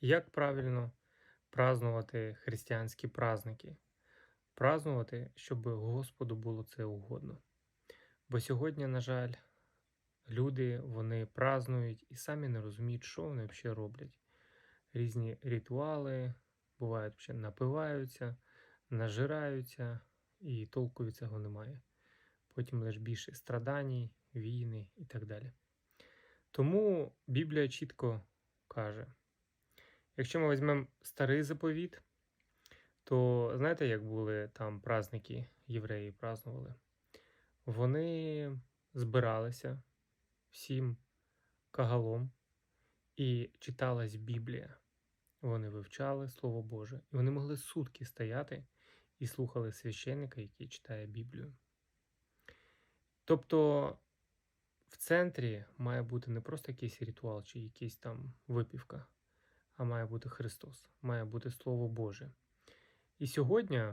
Як правильно празнувати християнські праздники? Празнувати, щоб Господу було це угодно. Бо сьогодні, на жаль, люди вони празнують і самі не розуміють, що вони взагалі роблять. Різні ритуали, бувають, взагалі напиваються, нажираються, і толку від цього немає. Потім лише більше страданій, війни і так далі. Тому Біблія чітко каже: якщо ми візьмемо старий заповіт, то знаєте, як були там праздники, євреї празнували? Вони збиралися всім кагалом і читалась Біблія. Вони вивчали Слово Боже, і вони могли сутки стояти і слухали священника, який читає Біблію. Тобто в центрі має бути не просто якийсь ритуал чи якийсь там випівка, а має бути Христос, має бути Слово Боже. І сьогодні,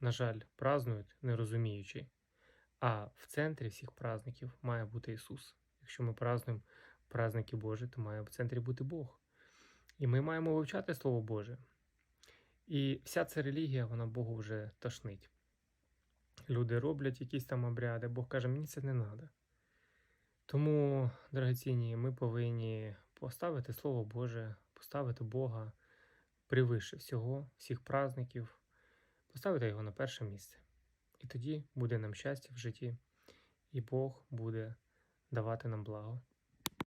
на жаль, празнують не розуміючи, а в центрі всіх праздників має бути Ісус. Якщо ми празнуємо праздники Божі, то має в центрі бути Бог. І ми маємо вивчати Слово Боже. І вся ця релігія, вона Богу вже тошнить. Люди роблять якісь там обряди, Бог каже, мені це не треба. Тому, дорогоцінні, ми повинні поставити Слово Боже, поставити Бога превише всього, всіх праздників, поставити його на перше місце. І тоді буде нам щастя в житті, і Бог буде давати нам благо.